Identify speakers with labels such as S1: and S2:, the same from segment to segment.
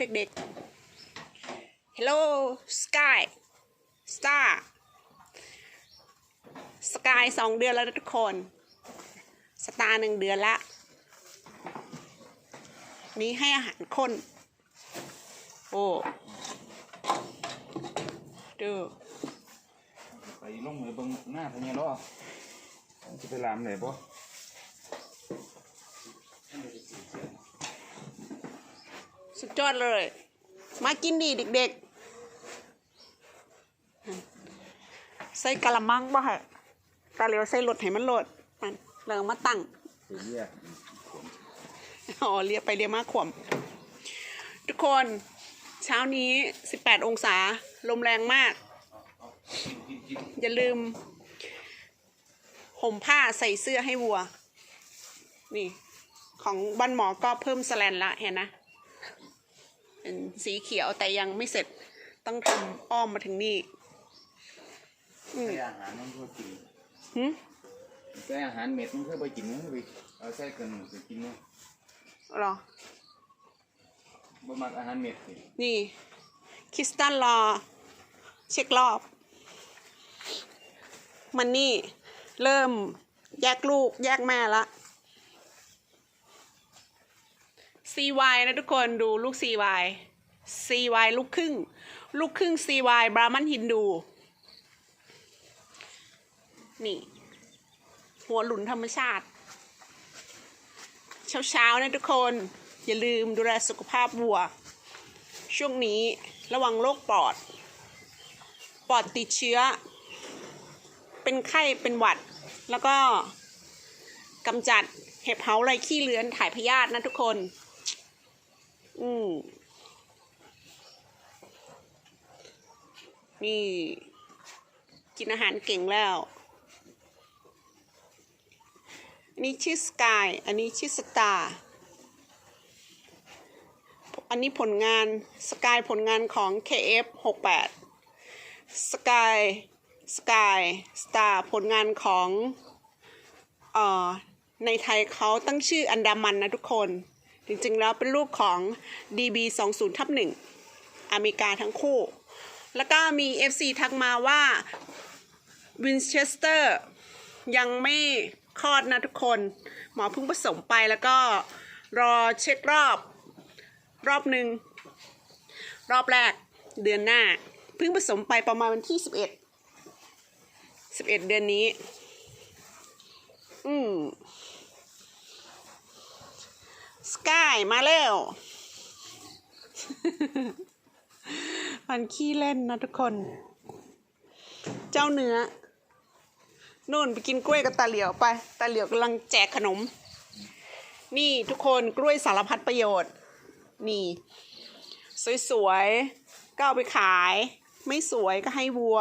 S1: เด็กๆ Hello Sky Star Sky สองเดือนแล้วทุกคน สตาร์หนึ่งเดือนละ นี้ให้อาหารคน โอ้ ดู
S2: ไปลงมือเบิ่งหน้าพญาล้อจะไปลามไหนบ่
S1: สุดยอดเลย มากินดีเด็กๆ ใส่กะละมังบ่ฮะตาเหลียวใส่รถให้มันโหลดมันเริ่มมาตั้ง
S2: เรียก
S1: อ๋อเรียไปเรียมากขวม ทุกคนเช้านี้ 18 องศา ลมแรงมาก อย่าลืมห่มผ้าใส่เสื้อให้วัว นี่ ของบ้านหมอก็เพิ่มสแลนละเห็นนะ เป็นสีเขียวแต่ยังไม่เสร็จต้องทำอ้อมมาถึงนี่อืม
S2: ใส่อาหารมันเพื่อกิน
S1: หึ
S2: ใส่อาหารเม็ดมันเพื่อไปกินมันเพื่อไปเอาใส่กันไปกินเนาะ
S1: เหรอ
S2: บ่มักอาหารเม็ดสิ
S1: นี่ คริสตันรอ เช็ครอบ มันนี่ เริ่มแยกลูกแยกแม่ละ CY นะทุกคนดูลูก CY CY ลูกครึ่ง ลูกครึ่ง CY บราหมันฮินดู นี่ หัวหลุนธรรมชาติ เช้าๆนะทุกคน อย่าลืมดูแลสุขภาพวัว ช่วงนี้ระวังโรคปอด ปอดติดเชื้อ เป็นไข้เป็นหวัด แล้วก็กำจัดเห็บเฮาไรขี้เลือนถ่ายพยาธินะทุกคน อืมนี่ กินอาหารเก่งแล้ว อันนี้ชื่อสกาย อันนี้ชื่อสตาร์อันนี้ผลงานสกายผลงานของ KF 68 สกายสกายสตาร์ผลงานของเอ่อในไทยเขาตั้งชื่ออันดามันนะทุกคน จริงๆแล้วเป็นลูกของ DB 20ทับ1อเมริกาทั้งคู่ แล้วก็มี FC ทักมาว่า Winchester ยังไม่คลอดนะทุกคน หมอเพิ่งผสมไปแล้วก็รอเช็ครอบ รอบหนึ่ง รอบแรกเดือนหน้า เพิ่งผสมไปประมาณวันที่สิบเอ็ดสิบเอ็ดเดือนนี้ อืม สกายมาแล้ว มันขี้เล่นนะทุกคน เจ้าเนื้อนู่นไปกินกล้วยกับตาเหลียวไป ตาเหลียวกำลังแจกขนม นี่ทุกคนกล้วยสารพัดประโยชน์ นี่ สวยๆก็เอาไปขาย ไม่สวยก็ให้วัว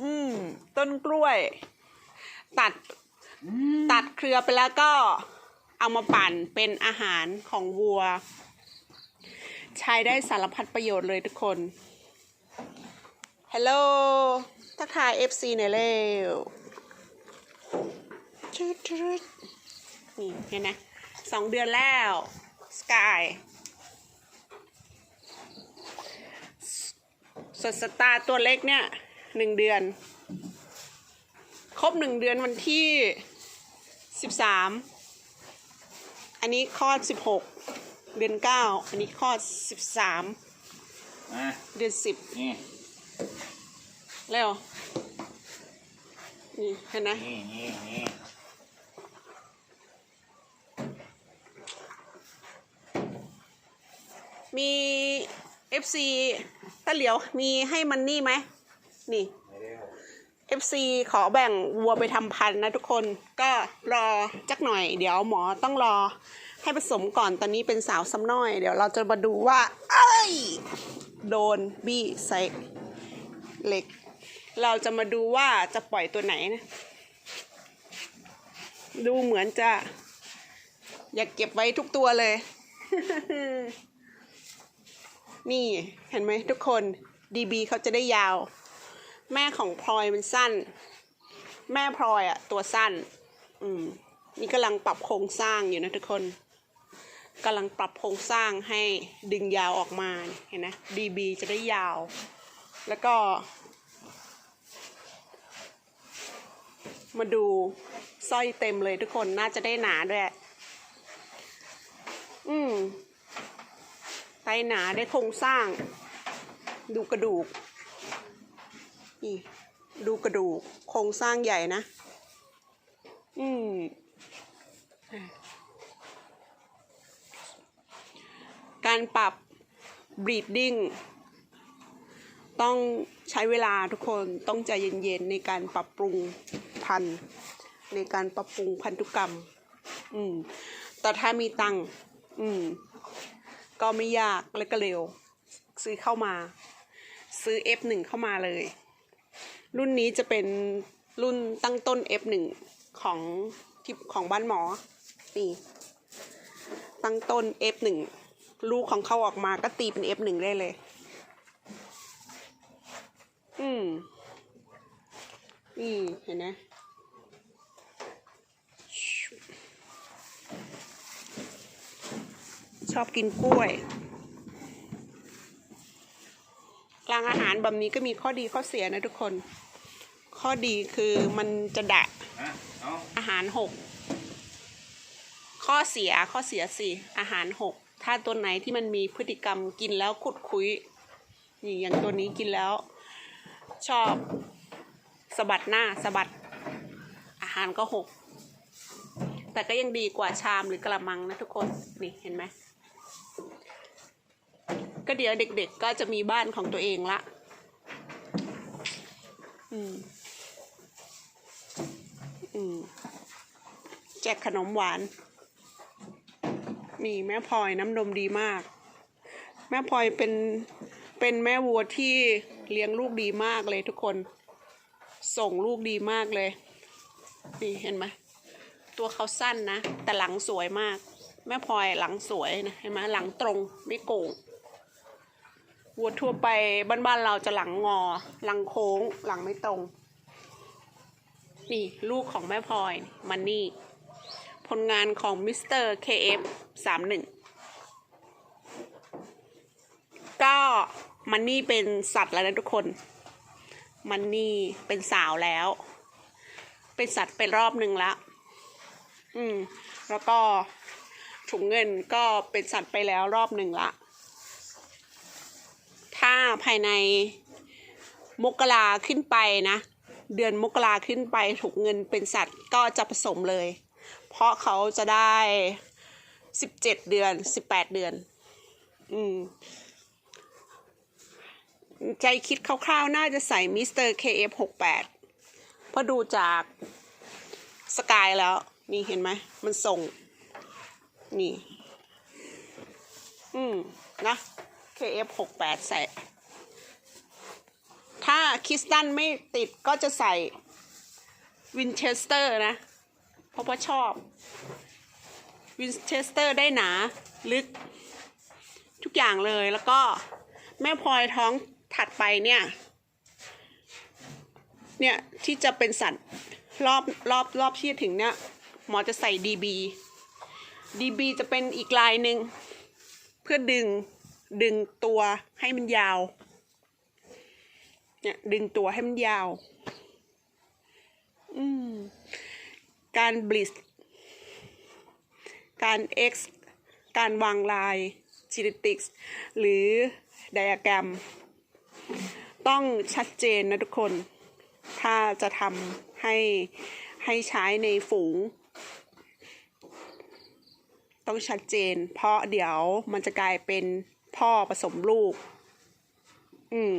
S1: อืม ต้นกล้วย ตัด ตัดเครือไปแล้วก็ เอามาปั่นเป็นอาหารของวัว ใช้ได้สารพัดประโยชน์เลยทุกคนฮัลโหลทักทาย FC หน่อยเร็วนี่เห็นไหมสองเดือนแล้วสกายสดสตาร์ตัวเล็กเนี่ยหนึ่งเดือน ครบหนึ่งเดือนวันที่สิบสาม นนี้คลอดสิบหกเดือนเก้าอันนี้คลอดสิบสาม
S2: อะ
S1: เดือนสิบ
S2: นี่
S1: แล้วนี่เห็นไหม
S2: นี่นี่นี่
S1: มี FC ตาเหลียวมีให้มันนี่ไหมนี่
S2: ไปเร็ว
S1: FC ขอแบ่งวัวไปทำพันธุ์นะทุกคนก็รอจักหน่อย เดี๋ยวหมอต้องรอให้ผสมก่อนตอนนี้เป็นสาวซ้ำน้อย เดี๋ยวเราจะมาดูว่า เอ้ย โดนบี้ใส่เหล็ก เราจะมาดูว่าจะปล่อยตัวไหนนะ ดูเหมือนจะ อยากเก็บไว้ทุกตัวเลย นี่เห็นไหมทุกคน DB เขาจะได้ยาว แม่ของพลอยมันสั้น แม่พลอยอะตัวสั้น อืม นี่กำลังปรับโครงสร้างอยู่นะทุกคนกำลังปรับโครงสร้างให้ดึงยาวออกมาเห็นไหม DB จะได้ยาว แล้วก็ มาดูสร้อยเต็มเลยทุกคนน่าจะได้หนาด้วย อืมไตหนาได้โครงสร้าง ดูกระดูก นี่ดูกระดูกโครงสร้างใหญ่นะ อืมการปรับ breeding ต้องใช้เวลาทุกคนต้องใจเย็นๆในการปรับปรุงพันธุ์ ในการปรับปรุงพันธุกรรม อืม แต่ถ้ามีตังค์อืม ก็ไม่ยากและก็เร็ว ซื้อเข้ามา ซื้อ F1 เข้ามาเลย รุ่นนี้จะเป็นรุ่นตั้งต้น F1 ของที่ของบ้านหมอ นี่ ตั้งต้น F1 ลูกของเขาออกมาก็ตีเป็น F1 ได้เลย อืม นี่เห็นไหมชอบกินกล้วย กลางอาหารแบบนี้ก็มีข้อดีข้อเสียนะทุกคน ข้อดีคือมันจะดะ
S2: อ่า
S1: อาหารหกข้อเสียข้อเสียสิอาหารหกถ้าตัวไหนที่มันมีพฤติกรรมกินแล้วขุดคุยนี่อย่างตัวนี้กินแล้ว ชอบสะบัดหน้าสะบัด อาหารก็หกแต่ก็ยังดีกว่าชามหรือกระมังนะทุกคนนี่เห็นไหมก็เดี๋ยวเด็กๆก็จะมีบ้านของตัวเองละ อืม อืม แจกขนมหวาน นี่แม่พลอยน้ำนมดีมาก แม่พลอยเป็น เป็นแม่วัวที่เลี้ยงลูกดีมากเลยทุกคน ส่งลูกดีมากเลย นี่เห็นไหมตัวเขาสั้นนะ แต่หลังสวยมาก แม่พลอยหลังสวยนะ เห็นไหมหลังตรงไม่โก่ง วัวทั่วไปบ้านๆเราจะหลังงอ หลังโค้ง หลังไม่ตรง นี่ลูกของแม่พลอยมันนี่ ผลงานของมิสเตอร์ KF 3 1 ก็มันนี่เป็นสัตว์แล้วนะทุกคน มันนี่เป็นสาวแล้ว เป็นสัตว์ไปรอบหนึ่งแล้วอืม แล้วก็ถุงเงินก็เป็นสัตว์ไปแล้วรอบหนึ่งละ ถ้าภายในมกราขึ้นไปนะ เดือนมกราขึ้นไปถูกเงินเป็นสัตว์ก็จะผสมเลย เพราะเขาจะได้สิบเจ็ดเดือนสิบแปดเดือน อืม ใจคิดคร่าวๆ น่าจะใส่มิสเตอร์ KF หกแปดเพราะดูจากสกายแล้ว นี่เห็นไหม มันส่ง นี่ อืม นะ KF หกแปดใส่ ถ้าคริสตันไม่ติดก็จะใส่วินเชสเตอร์นะ เพราะว่าชอบ วินเชสเตอร์ได้หนา ลึก ทุกอย่างเลยแล้วก็แม่พลอยท้องถัดไปเนี่ย เนี่ย ที่จะเป็นสัตว์รอบรอบรอบที่จะถึงเนี่ย หมอจะใส่ DB DB จะเป็นอีกลายหนึ่ง เพื่อดึง ดึงตัวให้มันยาว เนี่ยดึงตัวให้มันยาว อืม การบลิสการ X กซ์การวางลาย genetics หรือ diagram ต้องชัดเจนนะทุกคน ถ้าจะทำให้ให้ใช้ในฝูง ต้องชัดเจน เพราะเดี๋ยวมันจะกลายเป็น พ่อผสมลูก อืม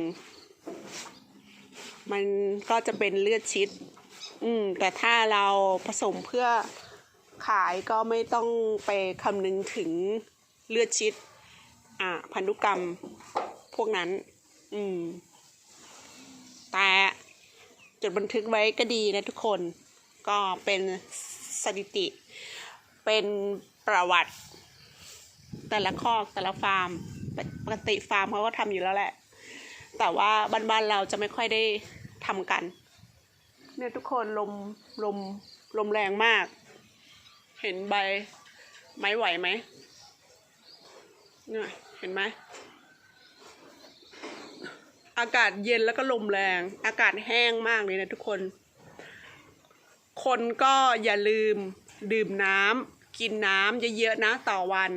S1: มันก็จะเป็นเลือดชิด อืม แต่ถ้าเราผสมเพื่อขายก็ไม่ต้องไปคำนึงถึงเลือดชิด อ่าพันธุกรรมพวกนั้น อืม แต่จดบันทึกไว้ก็ดีนะทุกคน ก็เป็นสถิติ เป็นประวัติ แต่ละคอกแต่ละฟาร์ม ปกติฟาร์มเขาก็ทำอยู่แล้วแหละ แต่ว่าบ้านๆเราจะไม่ค่อยได้ทำกัน เนี่ยทุกคนลมลมลมแรงมาก เห็นใบไม้ไหวไหมเนี่ยเห็นไหมอากาศเย็นแล้วก็ลมแรง อากาศแห้งมากเลยนะทุกคน คนก็อย่าลืมดื่มน้ำกินน้ำเยอะๆนะต่อวัน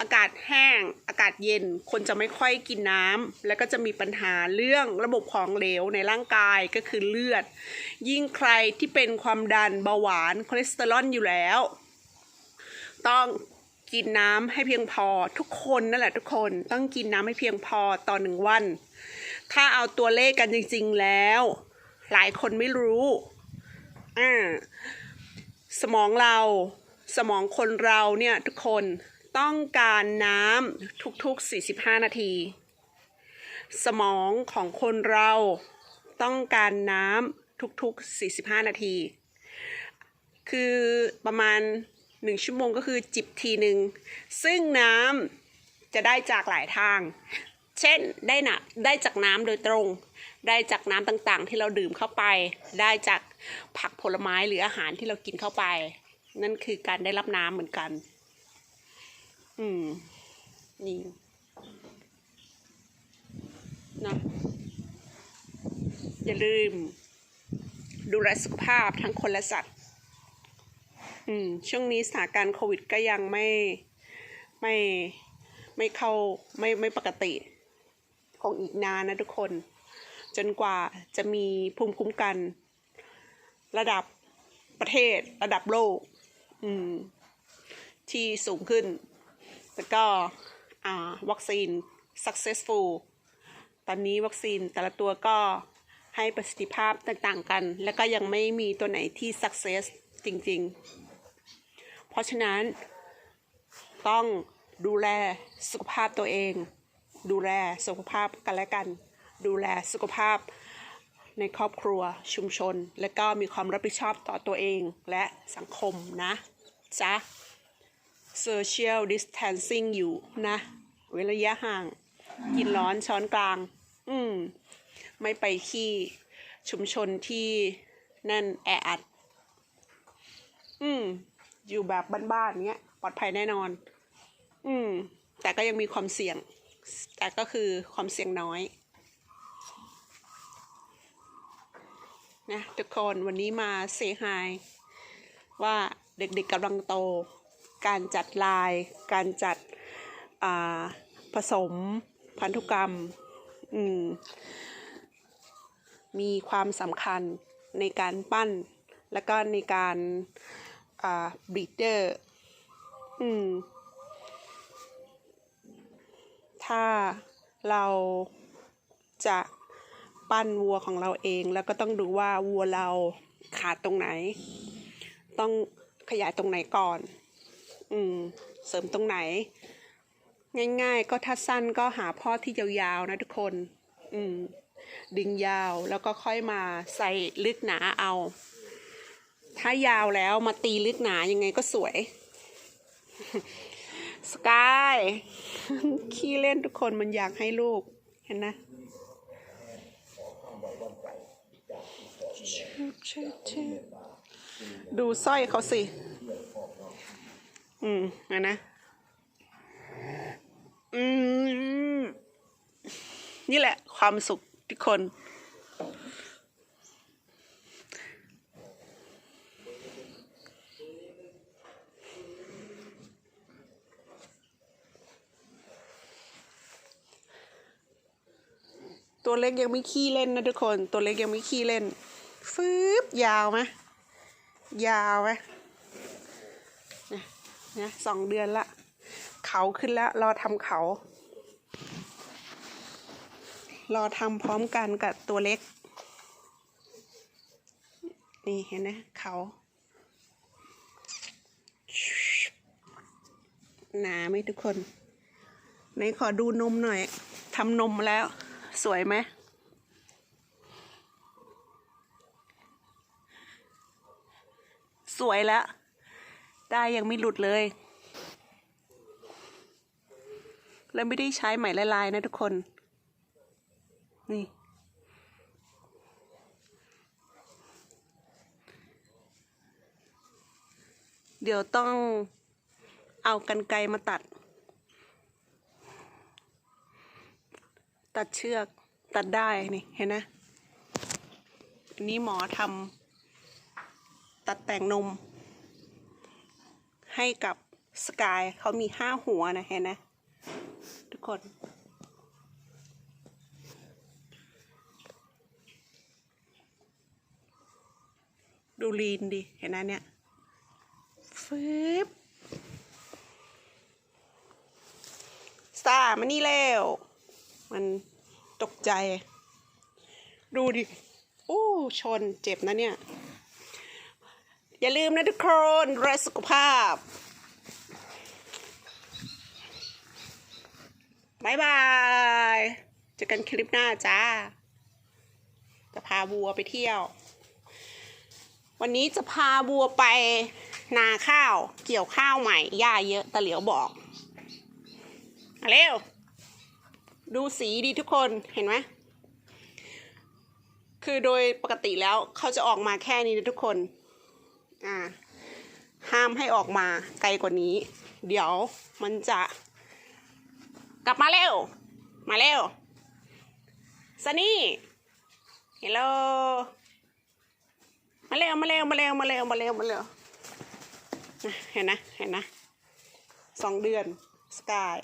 S1: อากาศแห้ง อากาศเย็น คนจะไม่ค่อยกินน้ำแล้วก็จะมีปัญหาเรื่องระบบของเหลวในร่างกายก็คือเลือด ยิ่งใครที่เป็นความดันเบาหวานคอเลสเตอรอลอยู่แล้ว ต้องกินน้ำให้เพียงพอทุกคนนั่นแหละทุกคนต้องกินน้ำให้เพียงพอต่อหนึ่งวัน ถ้าเอาตัวเลขกันจริง ๆแล้ว หลายคนไม่รู้อ่าสมองเราสมองคนเราเนี่ยทุกคน ต้องการน้ำทุกๆ 45 นาที สมองของคนเราต้องการน้ำทุกๆ 45 นาที คือประมาณ 1 ชั่วโมงก็คือจิบทีหนึ่ง ซึ่งน้ำจะได้จากหลายทาง เช่นได้นะได้จากน้ำโดยตรง ได้จากน้ำต่างๆ ที่เราดื่มเข้าไป ได้จากผักผลไม้หรืออาหารที่เรากินเข้าไป นั่นคือการได้รับน้ำเหมือนกัน อืม นี่นะอย่าลืม ดูแลสุขภาพทั้งคนและสัตว์ อืม ช่วงนี้สถานการณ์โควิดก็ยังไม่ไม่ไม่เข้าไม่ไม่ปกติ คงอีกนานนะทุกคน จนกว่าจะมีภูมิคุ้มกัน ระดับประเทศระดับโลก อืม ที่สูงขึ้น แล้วก็วัคซีน successful ตอนนี้วัคซีนแต่ละตัวก็ให้ประสิทธิภาพต่างๆกัน แล้วก็ยังไม่มีตัวไหนที่ success จริงๆ เพราะฉะนั้นต้องดูแลสุขภาพตัวเอง ดูแลสุขภาพกันและกัน ดูแลสุขภาพในครอบครัวชุมชน และก็มีความรับผิดชอบต่อตัวเองและสังคมนะจ๊ะ social distancing อยู่นะเว้นระยะห่าง กินร้อนช้อนกลาง อืม ไม่ไปที่ชุมชนที่นั่นแออัด อืม อยู่แบบบ้านๆเนี้ย ปลอดภัยแน่นอน อืม แต่ก็ยังมีความเสี่ยง แต่ก็คือความเสี่ยงน้อยนะทุกคนวันนี้มาเซฮายว่าเด็กๆกำลังโต การจัดลาย การจัดผสมพันธุกรรมอืมมีความสำคัญในการปั้น แล้วก็ในการบรีดเดอร์อืมถ้าเราจะปั้นวัวของเราเอง แล้วก็ต้องดูว่าวัวเราขาดตรงไหน ต้องขยายตรงไหนก่อน อืม เสริมตรงไหน ง่าย ๆ ก็ถ้าสั้นก็หาพ่อที่ยาวๆนะทุกคน อืม ดึงยาวแล้วก็ค่อยมาใส่ลึกหนาเอา ถ้ายาวแล้วมาตีลึกหนายังไงก็สวยสกายขี้เล่นทุกคนมันอยากให้ลูก เห็นนะดูสร้อยเขาสิ อืมอะนะ อืม นี่แหละ ความสุขทุกคน ตัวเล็กยังไม่ขี้เล่นนะทุกคน ตัวเล็กยังไม่ขี้เล่น ฟืบยาวไหมยาวไหม นี่ยสองเดือนละ เขาขึ้นแล้วรอทำเขา รอทำพร้อมกันกับตัวเล็ก นี่เห็นไหมเขาหนาไหมทุกคนไหนขอดูนมหน่อยทำนมแล้ว สวยไหมสวยแล้ว ได้ยังไม่หลุดเลย แล้วไม่ได้ใช้ไหมละลายนะทุกคน นี่ เดี๋ยวต้องเอากันไกรมาตัด ตัดเชือกตัดได้นี่เห็นนะอันนี้หมอทำตัดแต่งนม ให้กับสกายเขามีห้าหัวนะเห็นนะทุกคน ดูลีนดิ เห็นนะเนี่ยฟืบสตาร์มานี่แล้ว มันตกใจ ดูดิ โอ้ ชนเจ็บนะเนี่ย อย่าลืมนะทุกคนดูแลสุขภาพบายบายเจอกันคลิปหน้าจ้า จะพาบัวไปเที่ยว วันนี้จะพาบัวไปนาข้าว เกี่ยวข้าวใหม่หญ้าเยอะตะเหลียวบอกมาเร็ว ดูสีดีทุกคนเห็นไหมคือโดยปกติแล้วเขาจะออกมาแค่นี้นะทุกคน อ่า ห้ามให้ออกมาไกลกว่านี้ เดี๋ยวมันจะกลับมาเร็ว มาเร็วซันนี่เฮลโลมาเร็ว มาเร็ว มาเร็ว มาเร็ว มาเร็ว มาเร็ว เห็นนะ เห็นนะ สองเดือน สกาย